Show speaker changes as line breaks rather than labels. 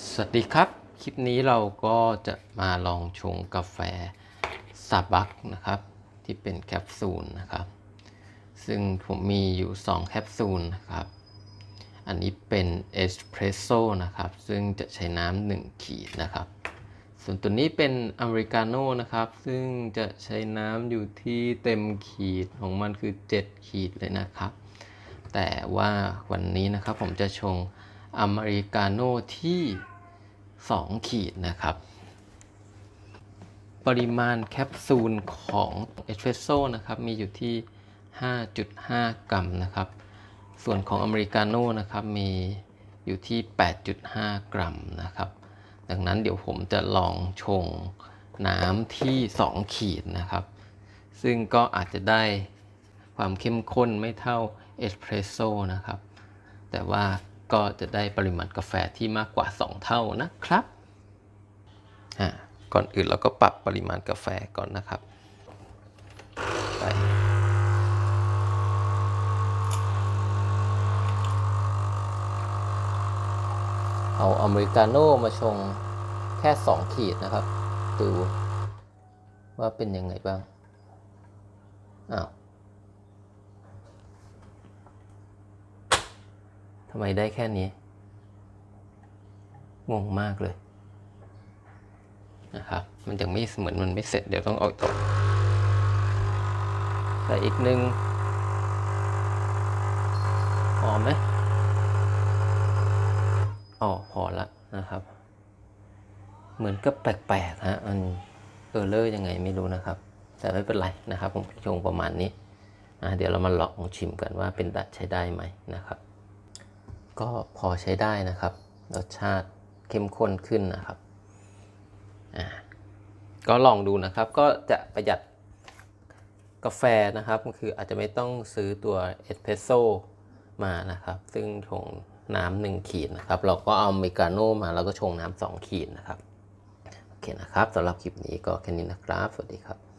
สวัสดีครับ คลิปนี้เราก็จะมาลองชงกาแฟซาบักนะครับ ที่เป็นแคปซูลนะครับ ซึ่งผมมีอยู่ 2 แคปซูลนะครับ อันนี้เป็นเอสเพรสโซ่นะครับ ซึ่งจะใช้น้ำหนึ่งขีดนะครับ ส่วนตัวนี้เป็นอเมริกาโน่นะครับ ซึ่งจะใช้น้ำอยู่ที่เต็มขีดของมันคือ 7 ขีดเลยนะครับ แต่ว่าวันนี้นะครับผมจะชง อเมริกาโน่ที่ 2 ขีดนะครับ ปริมาณแคปซูลของเอสเ e รสโซ่นะครับ มีอยู่ที่ 5.5 กรัมนะครับ ส่วนของอเมริกาโน่นะครับ มีอยู่ที่ 8.5 กรัมนะครับ ดังนั้นเดี๋ยวผมจะลองชงน้ำที่ 2 ขีดนะครับ ซึ่งก็อาจจะได้ความเข้มข้นไม่เท่าเอสเพรสโซ่นะครับ แต่ว่า ก็จะได้ปริมาณกาแฟที่มากกว่า 2 เท่านะครับก่อนอื่นเราก็ปรับปริมาณกาแฟก่อนนะครับไปเอาอเมริกาโน่มาชงแค่ 2 ขีดนะครับ ดูว่าเป็นยังไงบ้าง อ้าว ทำไมได้แค่นี้ งงมากเลย นะครับ มันยังไม่เหมือนมันไม่เสร็จ เดี๋ยวต้องเอาต่อใส่อีกหนึ่งหอมไหมอ๋อพอละนะครับ เหมือนกับแปลกๆฮะมันเออเลอร์ยังไงไม่รู้นะครับ แต่ไม่เป็นไรนะครับ ผมชงประมาณนี้อะเดี๋ยวเรามาลองชิมกันว่าเป็นดัดใช้ได้ไหมนะครับ ก็พอใช้ได้นะครับ รสชาติเข้มข้นขึ้นนะครับอ่าก็ลองดูนะครับก็จะประหยัดกาแฟนะครับก็คืออาจจะไม่ต้องซื้อตัวเอสเพรสโซ่มานะครับ ซึ่งชงน้ำหนึ่งขีดนะครับ เราก็เอาเมกาโน่มาแล้วก็ชงน้ำสองขีดนะครับ โอเคนะครับสำหรับคลิปนี้ก็แค่นี้นะครับ สวัสดีครับ